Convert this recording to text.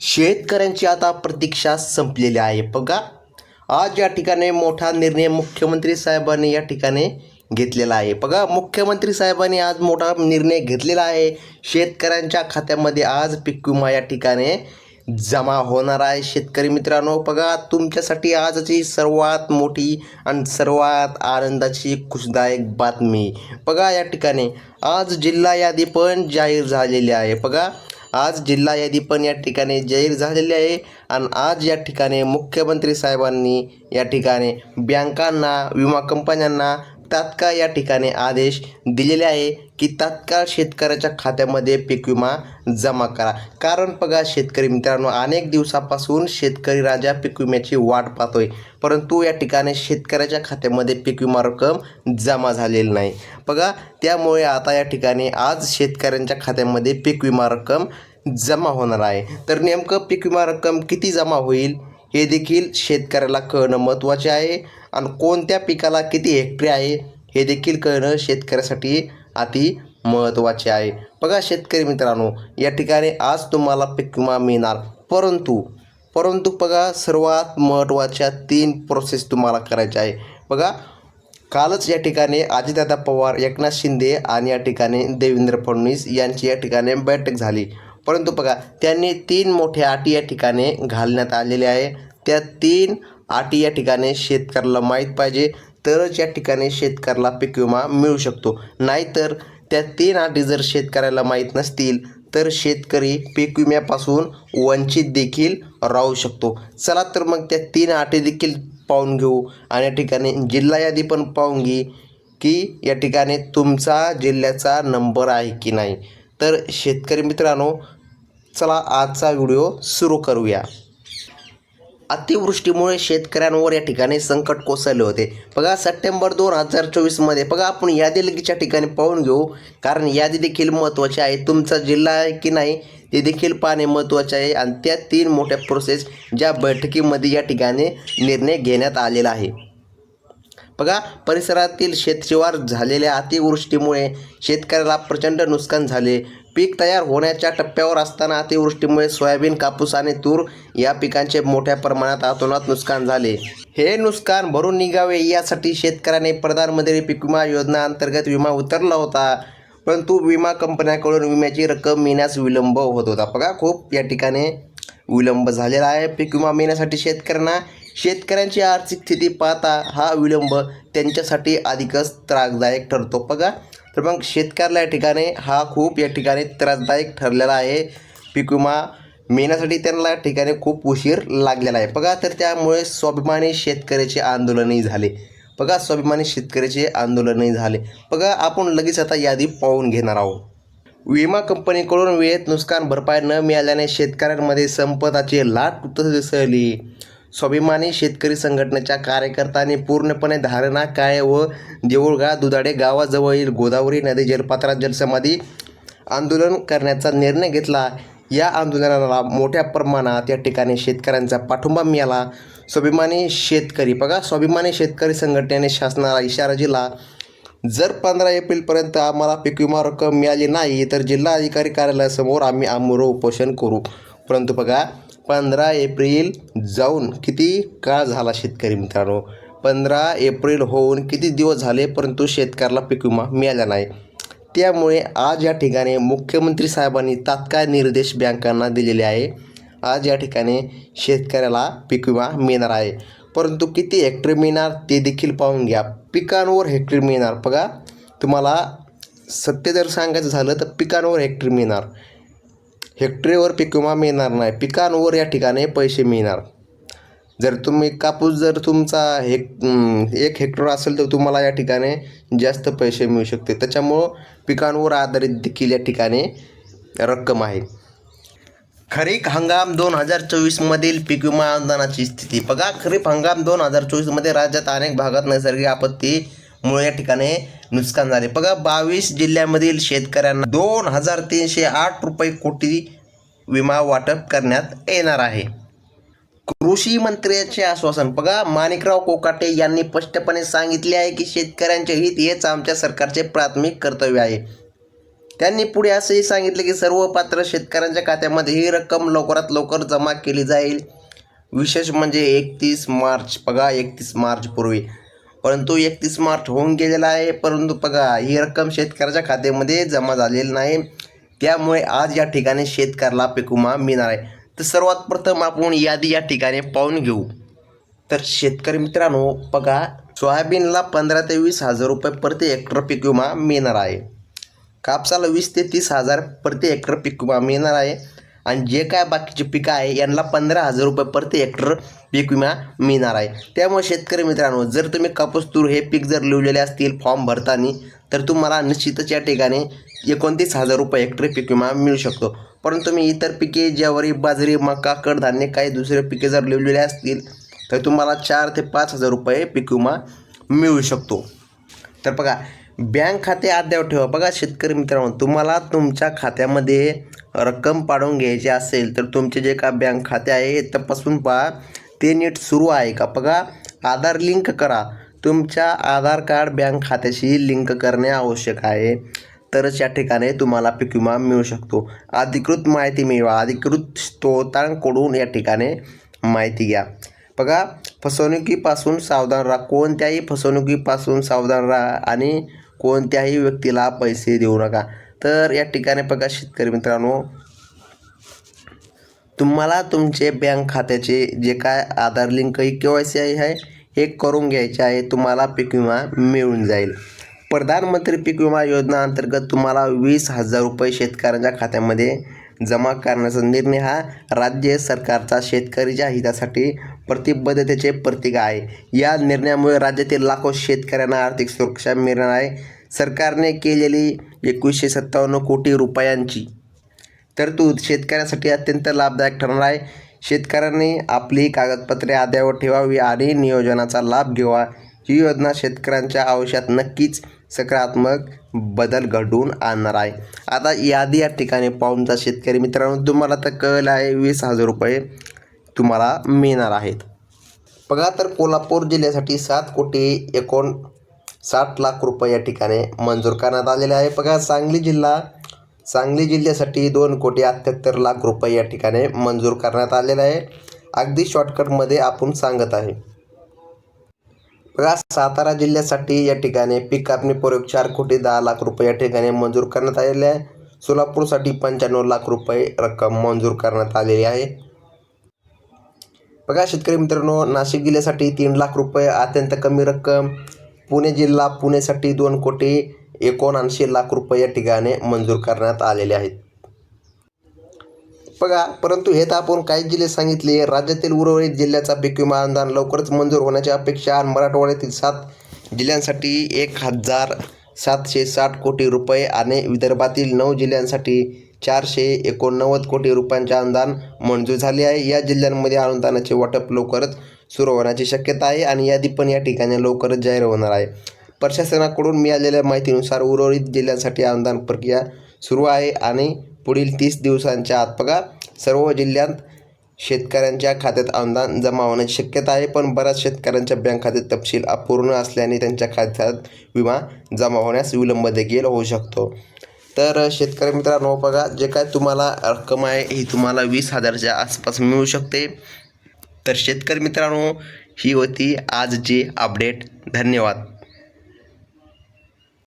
शेतकऱ्यांची आता प्रतीक्षा संपलेली आहे. बघा आज या ठिकाणी मोठा निर्णय मुख्यमंत्री साहेबांनी या ठिकाणी घेतलेला आहे. बघा मुख्यमंत्री साहेबांनी आज मोठा निर्णय घेतलेला आहे. शेतकऱ्यांच्या खात्यामध्ये आज पीक विमा या ठिकाणी जमा होणार आहे. शेतकरी मित्रांनो बघा तुमच्यासाठी आजची सर्वात मोठी आणि सर्वात आनंदाची खुशदायक बातमी. बघा या ठिकाणी आज जिल्हा यादी पण जाहीर झालेली आहे. बघा आज जिल्हा यादी पण या ठिकाणी जाहीर झालेली आहे. आणि आज या ठिकाणी मुख्यमंत्री साहेबांनी या ठिकाणी बँकांना विमा कंपन्यांना तात्काळ या ठिकाणी आदेश दिलेले आहे की तात्काळ शेतकऱ्याच्या खात्यामध्ये पीक विमा जमा करा. कारण बघा शेतकरी मित्रांनो अनेक दिवसापासून शेतकरी राजा पीक विम्याची वाट पाहतोय. परंतु या ठिकाणी शेतकऱ्याच्या खात्यामध्ये पीक विमा रक्कम जमा झालेली नाही. बघा त्यामुळे आता या ठिकाणी आज शेतकऱ्यांच्या खात्यामध्ये पीक विमा रक्कम जमा होणार आहे. तर नेमकं पीक विमा रक्कम किती जमा होईल हे देखील शेतकऱ्याला कळणं महत्त्वाचे आहे. आणि कोणत्या पिकाला किती हेक्टरी आहे हे देखील कळणं शेतकऱ्यासाठी अति महत्त्वाचे आहे. बघा शेतकरी मित्रांनो या ठिकाणी आज तुम्हाला पीक विमा मिळणार. परंतु परंतु बघा सर्वात महत्त्वाच्या तीन प्रोसेस तुम्हाला करायच्या आहे. बघा कालच या ठिकाणी अजितदादा पवार एकनाथ शिंदे आणि या ठिकाणी देवेंद्र फडणवीस यांची या ठिकाणी बैठक झाली. परंतु बघा त्यांनी तीन मोठ्या अटी या ठिकाणी घालण्यात आलेल्या आहे. त्या तीन अटी या ठिकाणी शेतकऱ्याला माहीत पाहिजे तरच या ठिकाणी शेतकऱ्याला पीक विमा मिळू शकतो. नाहीतर त्या तीन अटी जर शेतकऱ्याला माहीत नसतील तर शेतकरी पीक विम्यापासून वंचित देखील राहू शकतो. चला तर मग त्या तीन अटी देखील पाहून घेऊ आणि या ठिकाणी जिल्हा यादी पण पाहून घे की या ठिकाणी तुमचा जिल्ह्याचा नंबर आहे की नाही. तर शेतकरी मित्रांनो चला आजचा व्हिडिओ सुरू करूया. अतिवृष्टीमुळे शेतकऱ्यांवर या ठिकाणी संकट कोसळले होते. बघा सप्टेंबर दोन हजार चोवीसमध्ये बघा आपण यादी लगेच्या ठिकाणी पाहून घेऊ. कारण यादी देखील महत्त्वाची आहे. तुमचा जिल्हा आहे की नाही ते देखील पाहणे महत्त्वाचे आहे. आणि त्या तीन मोठ्या प्रोसेस ज्या बैठकीमध्ये या ठिकाणी निर्णय घेण्यात आलेला आहे. बघा परिसरातील शेतशिवार झालेल्या अतिवृष्टीमुळे शेतकऱ्याला प्रचंड नुकसान झाले. पीक तयार होण्याच्या टप्प्यावर असताना अतिवृष्टीमुळे सोयाबीन कापूस आणि तूर या पिकांचे मोठ्या प्रमाणात अतोनात नुकसान झाले. हे नुकसान भरून निघावे यासाठी शेतकऱ्याने प्रधानमंत्री पीक विमा योजना अंतर्गत विमा उतरला होता. परंतु विमा कंपन्याकडून विम्याची रक्कम मिळण्यास विलंब होत होता. बघा खूप या ठिकाणी विलंब झालेला आहे. पीक विमा मिळण्यासाठी शेतकऱ्यांना शेतकऱ्यांची आर्थिक स्थिती पाहता हा विलंब त्यांच्यासाठी अधिकच त्रासदायक ठरतो. बघा तर मग शेतकऱ्याला या ठिकाणी हा खूप या ठिकाणी त्रासदायक ठरलेला आहे. पीक विमा मिळण्यासाठी त्यांना या ठिकाणी खूप उशीर लागलेला आहे. बघा तर त्यामुळे स्वाभिमानी शेतकऱ्याचे आंदोलनही झाले. बघा स्वाभिमानी शेतकऱ्याचे आंदोलनही झाले. बघा आपण लगेच आता यादी पाहून घेणार आहोत. विमा कंपनीकडून वेळेत नुकसान भरपाई न मिळाल्याने शेतकऱ्यांमध्ये संपदाची लाट उसळली स्वाभिमानी शेतकरी संघटनेच्या कार्यकर्त्यांनी पूर्णपणे धारणा काय व देऊळगा दुधाडे गावाजवळील गोदावरी नदी जलपात्रात जलसमाधी आंदोलन करण्याचा निर्णय घेतला. या आंदोलनाला मोठ्या प्रमाणात या ठिकाणी शेतकऱ्यांचा पाठिंबा मिळाला. स्वाभिमानी शेतकरी बघा स्वाभिमानी शेतकरी संघटनेने शासनाला इशारा दिला. जर पंधरा एप्रिलपर्यंत आम्हाला पीक विमा रक्कम मिळाली नाही तर जिल्हाधिकारी कार्यालयासमोर आम्ही आमरो उपोषण करू. परंतु बघा पंधरा एप्रिल जाऊन किती काळ झाला शेतकरी मित्रांनो? पंधरा एप्रिल होऊन किती दिवस झाले परंतु शेतकऱ्याला पीक विमा मिळाला नाही? त्यामुळे आज या ठिकाणी मुख्यमंत्री साहेबांनी तात्काळ निर्देश बँकांना दिलेले आहे. आज या ठिकाणी शेतकऱ्याला पीक विमा मिळणार आहे. परंतु किती हेक्टर मिळणार ते देखील पाहून घ्या. पिकांवर हेक्टर मिळणार. बघा तुम्हाला सत्य जर सांगायचं झालं तर पिकांवर हेक्टर मिळणार. हेक्टरीवर पीक विमा मिळणार नाही. पिकांवर या ठिकाणी पैसे मिळणार. जर तुम्ही कापूस जर तुमचा हेक एक हेक्टर असेल तर तुम्हाला या ठिकाणी जास्त पैसे मिळू शकते. त्याच्यामुळं पिकांवर आधारित देखील या ठिकाणी रक्कम आहे. खरीप हंगाम दोन हजार चोवीसमधील पीक विमा अनुदानाची स्थिती. बघा खरीप हंगाम दोन हजार चोवीसमध्ये राज्यात अनेक भागात नैसर्गिक आपत्ती मुळे या ठिकाणी नुकसान झाले. बघा बावीस जिल्ह्यामधील शेतकऱ्यांना दोन हजार तीनशे आठ रुपये कोटी विमा वाटप करण्यात येणार आहे. कृषी मंत्र्याचे आश्वासन. बघा माणिकराव कोकाटे यांनी स्पष्टपणे सांगितले आहे की शेतकऱ्यांचे हित हेच आमच्या सरकारचे प्राथमिक कर्तव्य आहे. त्यांनी पुढे असंही सांगितले की सर्व पात्र शेतकऱ्यांच्या खात्यामध्ये ही रक्कम लवकरात लवकर जमा केली जाईल. विशेष म्हणजे एकतीस मार्च. बघा एकतीस मार्चपूर्वी परंतु एकतीस मार्च होऊन गेलेला आहे. परंतु बघा ही रक्कम शेतकऱ्याच्या खात्यामध्ये जमा झालेली नाही. त्यामुळे आज या ठिकाणी शेतकऱ्याला पिकुमा मिळणार आहे. तर सर्वात प्रथम आपण यादी या ठिकाणी पाहून घेऊ. तर शेतकरी मित्रांनो बघा सोयाबीनला पंधरा ते वीस हजार रुपये प्रति हेक्टर पीक विमा मिळणार आहे. कापसाला वीस ते तीस हजार प्रति हेक्टर पीक विमा मिळणार आहे. आणि जे काय बाकीचे पिकं आहे यांना पंधरा हजार रुपये प्रति हेक्टर पीक विमा मिळणार आहे. त्यामुळे शेतकरी मित्रांनो जर तुम्ही कापूस तूर हे पीक जर लिवलेले असतील फॉर्म भरताना तर तुम्हाला निश्चितच या ठिकाणी एकोणतीस हजार रुपये हेक्टरी पीक विमा मिळू शकतो. परंतु मी इतर पिके ज्वारी बाजरी मका कडधान्य काही दुसरे पिके जर लिवलेले असतील तर तुम्हाला चार ते पाच हजार रुपये पीक विमा मिळू शकतो. तर बघा बँक खाते अद्याप ठेवा. बघा शेतकरी मित्रांनो तुम्हाला तुमच्या खात्यामध्ये रक्कम पाडून घ्यायची असेल तर तुमचे जे का बँक खाते आहे हे तपासून पहा. ते नीट सुरू आहे का? बघा आधार लिंक करा. तुमच्या आधार कार्ड बँक खात्याशी लिंक करणे आवश्यक आहे. तरच या ठिकाणी तुम्हाला पीक विमा मिळू शकतो. अधिकृत माहिती मिळवा. अधिकृत स्त्रोतांकडून या ठिकाणी माहिती घ्या. बघा फसवणुकीपासून सावधान राहा. कोणत्याही फसवणुकीपासून सावधान राहा आणि कोणत्याही व्यक्तीला पैसे देऊ नका. तर या ठिकाणी बघा शेतकरी मित्रांनो तुम्हाला तुमचे बँक खात्याचे जे काय Aadhaar link K Y C आहे हे करून घ्यायचे आहे तुम्हाला पीक विमा मिळून जाईल. प्रधानमंत्री पीक विमा योजना अंतर्गत तुम्हाला वीस हजार रुपये शेतकऱ्यांच्या खात्यामध्ये जमा करण्याचा निर्णय हा राज्य सरकारचा शेतकरीच्या हितासाठी प्रतिबद्धतेचे प्रतीक आहे. या निर्णयामुळे राज्यातील लाखो शेतकऱ्यांना आर्थिक सुरक्षा मिळणार आहे. सरकारने केलेली एकवीसशे सत्तावन्न कोटी रुपयांची तर तो शेतकऱ्यासाठी अत्यंत लाभदायक ठरणार आहे. शेतकऱ्यांनी आपली कागदपत्रे अद्यावत ठेवावी आणि नियोजनाचा लाभ घ्यावा. ही योजना शेतकऱ्यांच्या आयुष्यात नक्कीच सकारात्मक बदल घडवून आणणार आहे. आता यादी या ठिकाणी पाहून जा शेतकरी मित्रांनो. तुम्हाला तर कळलं आहे वीस हजार रुपये तुम्हाला मिळणार आहेत. बघा तर कोल्हापूर जिल्ह्यासाठी सात कोटी एकोण साठ लाख रुपये या ठिकाणी मंजूर करण्यात आलेले आहे. बघा सांगली जिल्हा सांगली जिल्ह्यासाठी दोन कोटी अठ्ठ्याहत्तर लाख रुपये या ठिकाणी मंजूर करण्यात आलेला आहे. अगदी शॉर्टकटमध्ये आपण सांगत आहे. बघा सातारा जिल्ह्यासाठी या ठिकाणी पीक कापणी प्रयोग चार कोटी दहा लाख रुपये या ठिकाणी मंजूर करण्यात आलेले आहे. सोलापूरसाठी पंच्याण्णव लाख रुपये रक्कम मंजूर करण्यात आलेली आहे. बघा शेतकरी मित्रांनो नाशिक जिल्ह्यासाठी तीन लाख रुपये अत्यंत कमी रक्कम. पुणे जिल्हा पुणेसाठी दोन कोटी. एकोणऐंशी लाख रुपये या ठिकाणी मंजूर करण्यात आलेले आहेत. बघा परंतु हे तर आपण काही जिल्हे सांगितले. राज्यातील उर्वरित जिल्ह्याचा पीक विमा अनुदान लवकरच मंजूर होण्याची अपेक्षा आणि मराठवाड्यातील सात जिल्ह्यांसाठी एक हजार सातशे साठ कोटी रुपये आणि विदर्भातील नऊ जिल्ह्यांसाठी चारशे एकोणनव्वद कोटी रुपयांचे अनुदान मंजूर झाले आहे. या जिल्ह्यांमध्ये अनुदानाचे वाटप लवकरच सुरू होण्याची शक्यता आहे आणि यादी पण या ठिकाणी लवकरच जाहीर होणार आहे. प्रशासनाकडून मिळालेल्या माहितीनुसार उर्वरित जिल्ह्यांसाठी अनुदान प्रक्रिया सुरू आहे आणि पुढील तीस दिवसांच्या आत बघा सर्व जिल्ह्यांत शेतकऱ्यांच्या खात्यात अनुदान जमा होण्याची शक्यता आहे पण बऱ्याच शेतकऱ्यांच्या बँक खात्यात तपशील अपूर्ण असल्याने त्यांच्या खात्यात विमा जमा होण्यास विलंब देखील होऊ शकतो. तर शेतकरी मित्रांनो बघा जे काय तुम्हाला रक्कम आहे ही तुम्हाला वीस हजारच्या आसपास मिळू शकते. तर शेतकरी मित्रांनो ही होती आजची अपडेट धन्यवाद.